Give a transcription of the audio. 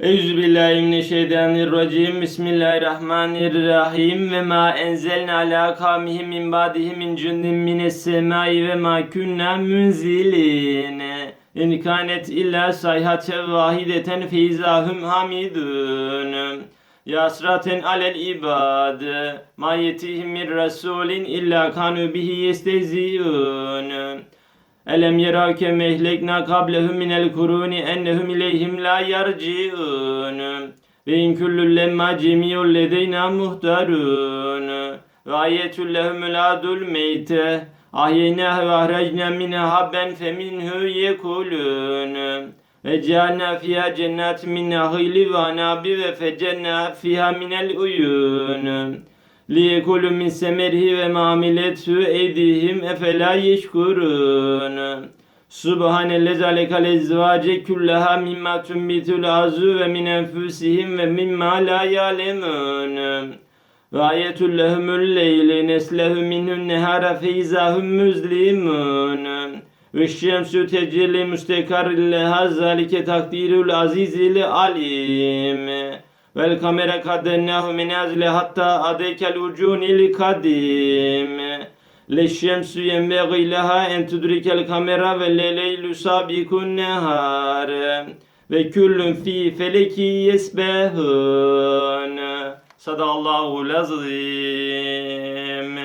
Euzubillahimineşşeytanirracim. Bismillahirrahmanirrahim. Ve ma enzelna ala kavmihi min ba'dihi min cundin mines semai ve ma kunna munzilin. İn kanet illa sayhate vahideten feyzahum hamidun. Yasraten alel ibad. Ma yetihim min rasulin illa kanu bihi yesteziyun. Elem yerake mehlekna kablehum minel kuruni ennehum ileyhim la yarciun. Ve in kullun lemma cemiyun ledeyna muhtarun. Ve ayetül lehumul adul meyte. Ahyeynahu ve ahrajna minha habben feminhu yekulun. Ve cealna fiha cennet min nahili ve anabi ve fecenna fiha minel uyun. لِيَكُلُوا مِنْ سَمَرِهِ وَمَا عَمِلَتْهُ اَيْدِيهِمْ اَفَلَا يَشْكُرُونَ سُبْحَانَ الَّذِي خَلَقَ الْأَزْوَاجَ كُلَّهَا مِمَّا تُنبِتُ الْأَرْضُ وَمِنْ أَنْفُسِهِمْ وَمِمَّا لَا يَعْلَمُونَ وَآيَةٌ لَهُمُ اللَّيْلُ نَسْلَهُ مِنْهُ النَّهَارَ فَإِذَا هُمْ مُظْلِمُونَ وَالشَّمْسُ تَجْرِي مُسْتَقَرٍّ لَهَا ذَلِكَ تَقْدِيرُ الْعَزِيزِ الْعَلِيمِ Vel kamera kaddennahu menazile hatta adekel ucunil kadim. Leşşemsü yenbeği leha en kamera ve leleylu sabikun nehar. Ve küllün fi feleki yesbehun. Sadallahu lazim.